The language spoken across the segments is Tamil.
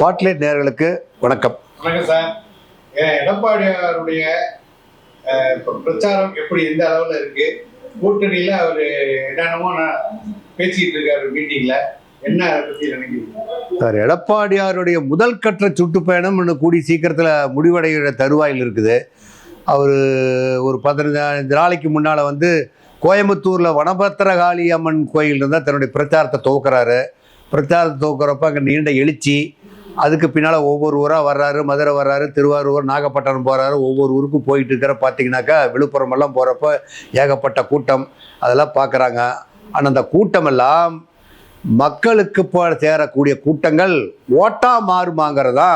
ஸ்பாட்லைட் நேயர்களுக்கு வணக்கம். வணக்கம் சார். எடப்பாடியாருடைய பிரச்சாரம் எப்படி எந்த அளவுல இருக்கு? கூட்டணியில அவரு என்னென்னமோ நான் பேசிட்டு இருக்காரு மீட்டிங்ல. என்ன நினைக்கிறீங்க? சார் எடப்பாடியாருடைய முதல் கற்ற சுற்றுப்பயணம் இன்னும் கூடி சீக்கிரத்தில் முடிவடைகிற தருவாயில் இருக்குது. அவர் ஒரு பதினஞ்சு நாளைக்கு முன்னால் வந்து கோயம்புத்தூரில் வனபத்திரகாளி அம்மன் கோயில் இருந்தால் தன்னுடைய பிரச்சாரத்தை துவக்கிறாரு. பிரச்சாரத்தை துவக்கிறப்ப அங்கே நீண்ட எழுச்சி அதுக்கு பின்னால் ஒவ்வொரு ஊராக வர்றாரு மதுரை வர்றாரு திருவாரூர் நாகப்பட்டினம் போகிறாரு ஒவ்வொரு ஊருக்கும் போயிட்டு இருக்கிற பார்த்தீங்கன்னாக்கா விழுப்புரம் எல்லாம் போகிறப்ப ஏகப்பட்ட கூட்டம் அதெல்லாம் பார்க்குறாங்க ஆனால் அந்த கூட்டமெல்லாம் மக்களுக்கு போ சேரக்கூடிய கூட்டங்கள் ஓட்டா மாறுமாங்கிறதா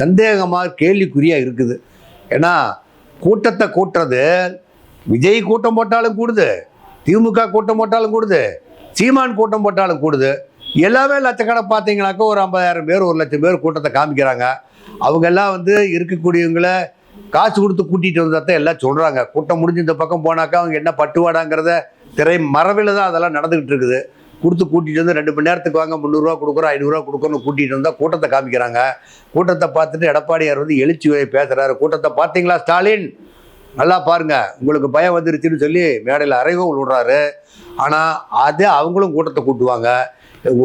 சந்தேகமாக கேள்விக்குறியாக இருக்குது. ஏன்னா கூட்டத்தை கூட்டுறது விஜய் கூட்டம் போட்டாலும் கூடுது திமுக கூட்டம் போட்டாலும் கூடுது சீமான் கூட்டம் போட்டாலும் கூடுது. எல்லாமே லட்சக்கணக்கு பார்த்தீங்கன்னாக்கா ஒரு ஐம்பதாயிரம் பேர் ஒரு லட்சம் பேர் கூட்டத்தை காமிக்கிறாங்க. அவங்க எல்லாம் வந்து இருக்கக்கூடியவங்களை காசு கொடுத்து கூட்டிகிட்டு வந்ததை தான் எல்லாம் சொல்கிறாங்க கூட்டம் முடிஞ்சு இந்த பக்கம் போனாக்கா அவங்க என்ன பட்டுவாடாங்கிறத திரை மரபில் தான் அதெல்லாம் நடந்துக்கிட்டு இருக்குது. கொடுத்து கூட்டிகிட்டு வந்து ரெண்டு மணி நேரத்துக்கு வாங்க முந்நூறுரூவா கொடுக்குறோம் ஐநூறுரூவா கொடுக்குறோன்னு கூட்டிகிட்டு வந்தால் கூட்டத்தை காமிக்கிறாங்க. கூட்டத்தை பார்த்துட்டு எடப்பாடியார் வந்து எழுச்சி பேசுகிறாரு கூட்டத்தை பார்த்தீங்களா ஸ்டாலின்? நல்லா பாருங்கள் உங்களுக்கு பயம் வந்துருச்சுன்னு சொல்லி மேடையில் அறைவோ விடுறாரு. ஆனால் அதே அவங்களும் கூட்டத்தை கூட்டுவாங்க.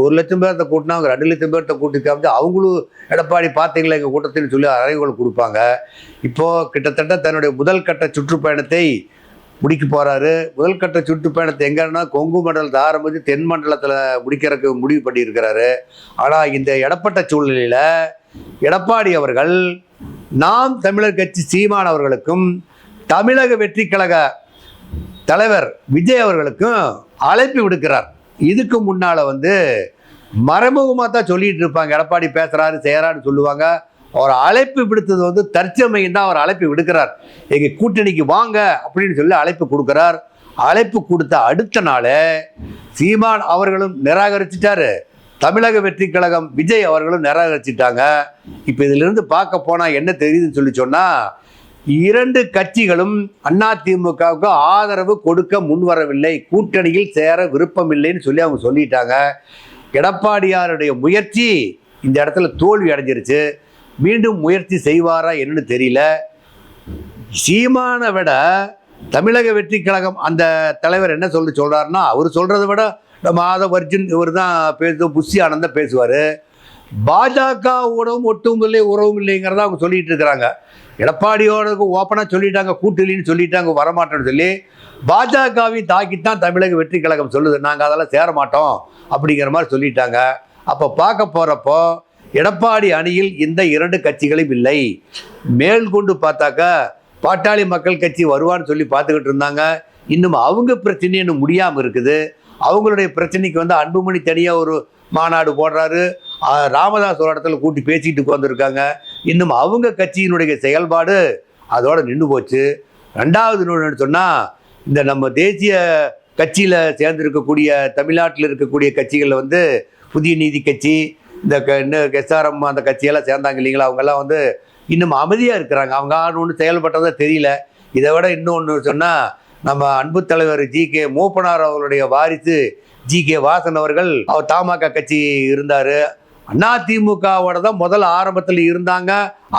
ஒரு லட்சம் பேர்த்த கூட்டினா அவங்க ரெண்டு லட்சம் பேர்த்த கூட்டி காமிச்சு அவங்களும் எடப்பாடி பார்த்தீங்களா எங்கள் கூட்டத்தின்னு சொல்லி அறைகோல் கொடுப்பாங்க. இப்போது கிட்டத்தட்ட தன்னுடைய முதல் கட்ட சுற்றுப்பயணத்தை முடிக்க போகிறாரு முதல் கட்ட சுற்றுப்பயணத்தை எங்கன்னா கொங்கு மண்டலத்தை ஆரம்பித்து தென் மண்டலத்தில் முடிக்கிறதுக்கு முடிவு பண்ணியிருக்கிறாரு. ஆனால் இந்த இடப்பட்ட சூழ்நிலையில் எடப்பாடி அவர்கள் நாம் தமிழர் கட்சி சீமான் அவர்களுக்கும் தமிழக வெற்றி கழக தலைவர் விஜய் அவர்களுக்கும் அழைப்பு விடுக்கிறார். இதுக்கு முன்னால் வந்து மறைமுகமாக தான் சொல்லிட்டு இருப்பாங்க. எடப்பாடி பேசுகிறாரு செய்கிறான்னு சொல்லுவாங்க. அவர் அழைப்பு விடுத்தது வந்து தற்சமையின் தான் அவர் அழைப்பு விடுக்கிறார். எங்கள் கூட்டணிக்கு வாங்க அப்படின்னு சொல்லி அழைப்பு கொடுக்குறார். அழைப்பு கொடுத்த அடுத்த நாளே சீமான் அவர்களும் நிராகரிச்சிட்டாரு. தமிழக வெற்றி கழகம் விஜய் அவர்களும் நிராகரிச்சிட்டாங்க. இப்போ இதிலிருந்து பார்க்க போனால் என்ன தெரியுதுன்னு சொல்லி சொன்னால் இரண்டு கட்சிகளும் அதிமுகவுக்கு ஆதரவு கொடுக்க முன்வரவில்லை. கூட்டணியில் சேர விருப்பமில்லைன்னு சொல்லி அவங்க சொல்லிட்டாங்க. எடப்பாடியாருடைய முயற்சி இந்த இடத்துல தோல்வி அடைஞ்சிருச்சு. மீண்டும் முயற்சி செய்வாரா என்னன்னு தெரியல. சீமானை விட தமிழக வெற்றி கழகம் அந்த தலைவர் என்ன சொல்லி சொல்கிறாருன்னா அவர் சொல்கிறத விட நம்ம அர்ஜுன் இவர் தான் பேசுவோம் புஷி ஆனந்தம் பேசுவார். பாஜகவோடவும் ஒட்டும் இல்லை உறவும் இல்லைங்கிறத அவங்க சொல்லிட்டு இருக்கிறாங்க. எடப்பாடியோட ஓப்பனாக சொல்லிட்டாங்க கூட்டணின்னு சொல்லிட்டாங்க வரமாட்டோம்னு சொல்லி பாஜகவையும் தாக்கித்தான் தமிழக வெற்றி கழகம் சொல்லுது. நாங்கள் அதெல்லாம் சேர மாட்டோம் அப்படிங்கிற மாதிரி சொல்லிட்டாங்க. அப்போ பார்க்க போகிறப்போ எடப்பாடி அணியில் இந்த இரண்டு கட்சிகளும் இல்லை. மேல் கொண்டு பார்த்தாக்கா பாட்டாளி மக்கள் கட்சி வருவான்னு சொல்லி பார்த்துக்கிட்டு இருந்தாங்க. இன்னும் அவங்க பிரச்சனை இன்னும் முடியாமல் இருக்குது. அவங்களுடைய பிரச்சனைக்கு வந்து அன்புமணி தனியாக ஒரு மாநாடு போடுறாரு. ராமதாஸ் ஒரு இடத்துல கூட்டி பேசிக்கிட்டு உட்காந்துருக்காங்க இன்னும் அவங்க கட்சியினுடைய செயல்பாடு அதோட நின்று போச்சு. ரெண்டாவது இன்னொன்று சொன்னால் இந்த நம்ம தேசிய கட்சியில் சேர்ந்திருக்கக்கூடிய தமிழ்நாட்டில் இருக்கக்கூடிய கட்சிகளில் வந்து புதிய நீதி கட்சி இந்த க இன்னும் எஸ்ஆர்எம் அந்த கட்சியெல்லாம் சேர்ந்தாங்க இல்லைங்களா? அவங்கெல்லாம் வந்து இன்னும் அமைதியாக இருக்கிறாங்க. அவங்க ஆள் ஒன்றும் தெரியல. இதை விட இன்னொன்று சொன்னால் நம்ம அன்பு தலைவர் ஜி கே மூப்பனார் அவர்களுடைய வாரிசு ஜி கே வாசன் அவர்கள் அவர் தமாக கட்சி இருந்தார். அதிமுகவோட தான் முதல்ல ஆரம்பத்தில் இருந்தாங்க.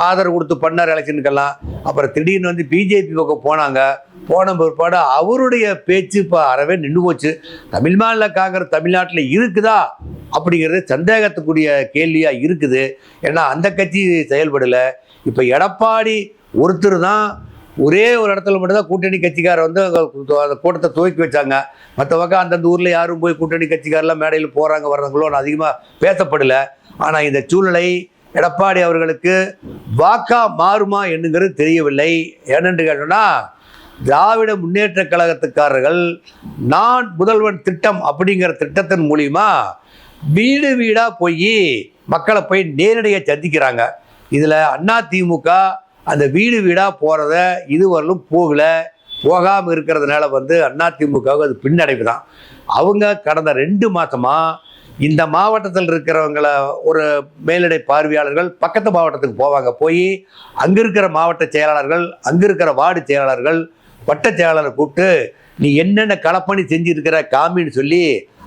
ஆதரவு கொடுத்து பண்ணார் எலெக்ஷனுக்கெல்லாம். அப்புறம் திடீர்னு வந்து பிஜேபி பக்கம் போனாங்க. போன பிற்பாடு அவருடைய பேச்சு இப்போ அறவே நின்று போச்சு. தமிழ் மாநில காங்கிரஸ் தமிழ்நாட்டில் இருக்குதா? அப்படிங்கிறது சந்தேகத்துக்குரிய கேள்வியாக இருக்குது. ஏன்னா அந்த கட்சி செயல்படலை. இப்போ எடப்பாடி ஒருத்தர் தான் ஒரே ஒரு இடத்துல மட்டும்தான் கூட்டணி கட்சிக்காரர் வந்து அந்த கூட்டத்தை துவக்கி வச்சாங்க. மற்ற பக்கம் அந்தந்த ஊரில் யாரும் போய் கூட்டணி கட்சிக்காரெல்லாம் மேடையில் போகிறாங்க வர்றாங்களோ அதிகமாக பேசப்படலை. ஆனால் இந்த சூழ்நிலை எடப்பாடி அவர்களுக்கு வாக்கா மாறுமா என்னங்கிறது தெரியவில்லை. ஏனென்று கேட்டோன்னா திராவிட முன்னேற்ற கழகத்துக்காரர்கள் நான் முதல்வன் திட்டம் அப்படிங்கிற திட்டத்தின் மூலிமா வீடு வீடாக போய் மக்களை போய் நேரடியாக சந்திக்கிறாங்க. இதில் அதிமுக அந்த வீடு வீடாக போகிறத இதுவரையிலும் போகலை. போகாமல் இருக்கிறதுனால வந்து அதிமுகவுக்கு அது பின்னடைவு தான். அவங்க கடந்த ரெண்டு மாதமாக இந்த மாவட்டத்தில் இருக்கிறவங்கள ஒரு மேலிடை பார்வையாளர்கள் பக்கத்து மாவட்டத்துக்கு போவாங்க. போய் அங்கே இருக்கிற மாவட்ட செயலாளர்கள் அங்கே இருக்கிற வார்டு செயலாளர்கள் வட்ட செயலாளரை கூப்பிட்டு நீ என்னென்ன களப்பணி செஞ்சுருக்கிற காமின்னு சொல்லி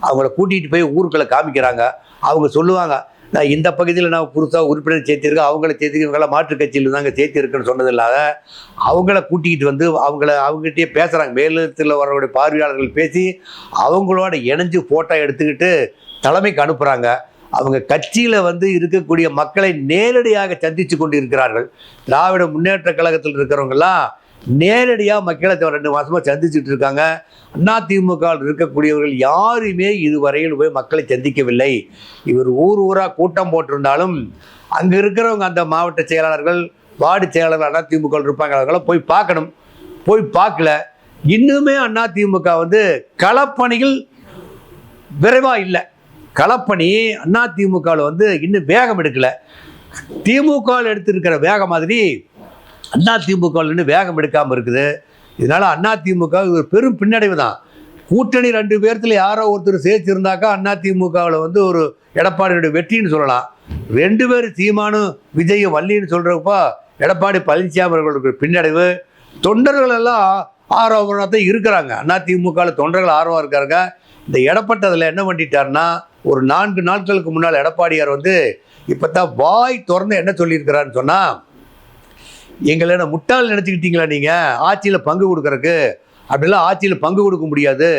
அவங்கள கூட்டிகிட்டு போய் ஊருக்குள்ளே காமிக்கிறாங்க. அவங்க சொல்லுவாங்க நான் இந்த பகுதியில் நான் புதுசாக உறுப்பினர் சேர்த்திருக்கேன். அவங்கள சேர்த்து இவங்களாம் மாற்றுக் கட்சியில் தாங்க சேர்த்திருக்குன்னு சொன்னது இல்லாத அவங்கள கூட்டிக்கிட்டு வந்து அவங்கள அவங்ககிட்டயே பேசுகிறாங்க மேலத்தில் வரவருடைய பார்வையாளர்கள் பேசி அவங்களோட இணைஞ்சு ஃபோட்டோ எடுத்துக்கிட்டு தலைமைக்கு அனுப்புகிறாங்க அவங்க கட்சியில் வந்து இருக்கக்கூடிய மக்களை நேரடியாக சந்தித்து கொண்டு இருக்கிறார்கள் திராவிட முன்னேற்ற கழகத்தில் இருக்கிறவங்கெல்லாம் நேரடியாக மக்களை ரெண்டு மாதமாக சந்திச்சுட்டு இருக்காங்க. அண்ணா திமுகவில் இருக்கக்கூடியவர்கள் யாருமே இதுவரையில் போய் மக்களை சந்திக்கவில்லை. இவர் ஊர் ஊராக கூட்டம் போட்டிருந்தாலும் அங்கே இருக்கிறவங்க அந்த மாவட்ட செயலாளர்கள் வார்டு செயலாளர்கள் அண்ணா திமுக இருப்பாங்க. அவங்களாம் போய் பார்க்கணும். போய் பார்க்கல. இன்னுமே அண்ணா திமுக வந்து களப்பணிகள் விரைவாக இல்லை. களப்பணி திமுகவில் வந்து இன்னும் வேகம் எடுக்கலை. திமுகவில் எடுத்திருக்கிற வேகம் மாதிரி அண்ணா இன்னும் வேகம் எடுக்காமல் இருக்குது. இதனால் அதிமுக ஒரு பெரும் பின்னடைவு தான் கூட்டணி ரெண்டு பேர்த்தில் யாரோ ஒருத்தர் சேர்த்திருந்தாக்கா திமுகவில் வந்து ஒரு எடப்பாடியுடைய வெற்றின்னு சொல்லலாம். ரெண்டு பேர் சீமானும் விஜயும் வள்ளின்னு சொல்கிறப்போ எடப்பாடி பழனிசாமி அவர்களுக்கு பின்னடைவு. தொண்டர்கள் எல்லாம் ஆர்வமாக தான் இருக்கிறாங்க. அதிமுகவில் தொண்டர்கள் ஆர்வம் இருக்காங்க. இந்த எடப்பட்டதில் என்ன பண்ணிட்டாருன்னா ஒரு நான்கு நாட்களுக்கு முன்னால் எடப்பாடியார் வந்து இப்போ தான் வாய் திறந்து என்ன சொல்லியிருக்கிறான்னு சொன்னால் எங்களை என்ன முட்டாள் நினச்சிக்கிட்டீங்களா நீங்கள் ஆட்சியில் பங்கு கொடுக்கறக்கு அப்படிலாம் ஆட்சியில் பங்கு கொடுக்க முடியாது.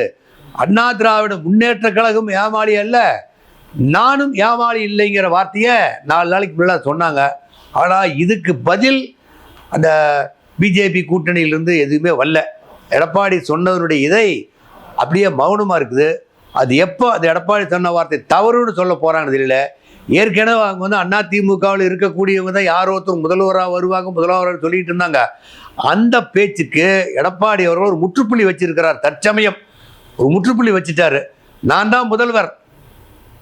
அண்ணா திராவிட முன்னேற்ற கழகம் ஏமாளி அல்ல. நானும் ஏமாளி இல்லைங்கிற வார்த்தையை நாலு நாளைக்கு முன்னாடி சொன்னாங்க. ஆனால் இதுக்கு பதில் அந்த பிஜேபி கூட்டணியிலிருந்து எதுவுமே வரல. எடப்பாடி சொன்னதனுடைய இதை அப்படியே மௌனமாக இருக்குது. அது எப்போ அது எடப்பாடி சொன்ன வார்த்தை தவறுன்னு சொல்ல போகிறாங்கன்னு தெரியல. ஏற்கனவே அவங்க வந்து அண்ணா திமுகவில் இருக்கக்கூடியவங்க தான் யாரோ ஒருத்தர் முதல்வராக வருவாங்க முதல்வராக சொல்லிட்டு இருந்தாங்க. அந்த பேச்சுக்கு எடப்பாடி அவர்கள் ஒரு முற்றுப்புள்ளி வச்சிருக்கிறார் தற்சமயம். ஒரு முற்றுப்புள்ளி வச்சுட்டாரு. நான் தான் முதல்வர்.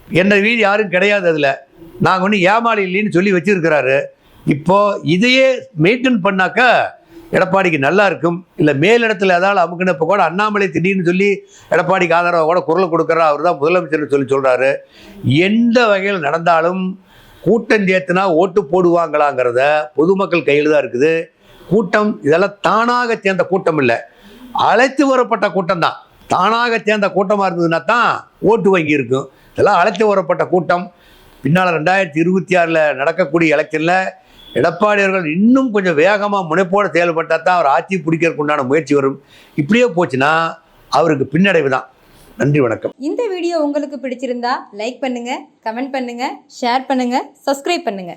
என்ற வீடு யாரும் கிடையாது அதில். நாங்கள் ஒன்றும் ஏமாளி இல்லைன்னு சொல்லி வச்சிருக்கிறாரு. இப்போ இதையே மெயின்டைன் பண்ணாக்கா எடப்பாடிக்கு நல்லா இருக்கும். இல்லை மேலிடத்தில் ஏதாவது அமுக்குன இப்போ கூட அண்ணாமலை திடீர்னு சொல்லி எடப்பாடிக்கு ஆதரவாக கூட குரல் கொடுக்குறா அவர் தான் முதலமைச்சர்னு சொல்லி சொல்கிறாரு எந்த வகையில் நடந்தாலும் கூட்டம் சேர்த்துனா ஓட்டு போடுவாங்களாங்கிறத பொதுமக்கள் கையில் தான் இருக்குது. கூட்டம் இதெல்லாம் தானாக சேர்ந்த கூட்டம் இல்லை. அழைத்து வரப்பட்ட கூட்டம் தான். தானாக சேர்ந்த கூட்டமாக இருந்ததுன்னா தான் ஓட்டு வங்கி இருக்கும். இதெல்லாம் அழைத்து வரப்பட்ட கூட்டம். பின்னால் ரெண்டாயிரத்தி இருபத்தி ஆறில் நடக்கக்கூடிய எலெக்ஷனில் எடப்பாடி அவர்கள் இன்னும் கொஞ்சம் வேகமாக முனைப்போடு செயல்பட்டால் தான் அவர் ஆட்சி பிடிக்கிறதுக்கு உண்டான முயற்சி வரும். இப்படியே போச்சுன்னா அவருக்கு பின்னடைவு தான். நன்றி வணக்கம். இந்த வீடியோ உங்களுக்கு பிடிச்சிருந்தா லைக் பண்ணுங்க கமெண்ட் பண்ணுங்க ஷேர் பண்ணுங்க சப்ஸ்கிரைப் பண்ணுங்க.